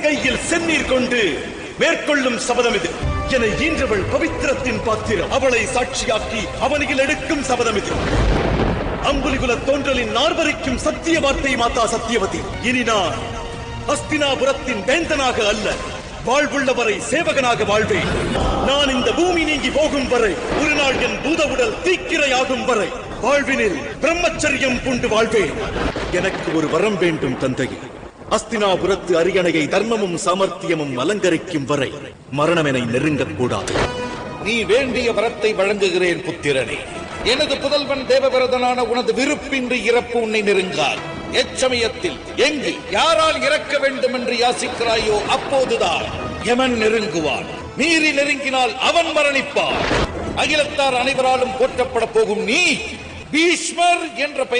கையில் செந்நீர் கொண்டு மேற்கொள்ளும் சபதம் இது. என ஈன்றவள் பவித்திரத்தின் பாத்திரம். அவளை சாட்சியாக்கி அவனியில் எடுக்கும் சபதம் இது. அம்புலிகுல தோன்றலின் நார்வரைக்கும் சத்திய வார்த்தை மாதா சத்தியவதி. இனி நான் அஸ்தினாபுரத்தின் வேந்தனாக அல்ல வாழ்வுள்ளவரை சேவகனாக வாழ்வேன். நான் இந்த பூமி நீங்கி போகும் வரை ஒரு நாள் என் பூத உடல் தீக்கிரையாகும் வரை வாழ்வினில் பிரம்மச்சரியம் பூண்டு வாழ்வேன். எனக்கு ஒரு வரம் வேண்டும் தந்தையே. அஸ்தினாபுரத்து அரியணையை தர்மமும் சாமர்த்தியமும் அலங்கரிக்கும் வரை மரணமெனை நெருங்கக் கூடாது நீ வேண்டிய வரத்தை வழங்குகிறேன் புத்திரனே. எனது புதல்வன் தேவவிரதனான உனது விருப்பின்றி இறப்பு உன்னை நெருங்கால் எச்சமயத்தில் எங்கு யாரால் இறக்க வேண்டும் என்று யாசிக்கிறாயோ அப்போதுதான் எமன் நெருங்குவான். மீறி நெருங்கினால் அவன் மரணிப்பான். அகிலத்தார் அனைவராலும் போற்றப்பட போகும் நீ பீஷ்மர் என்ற பெயர்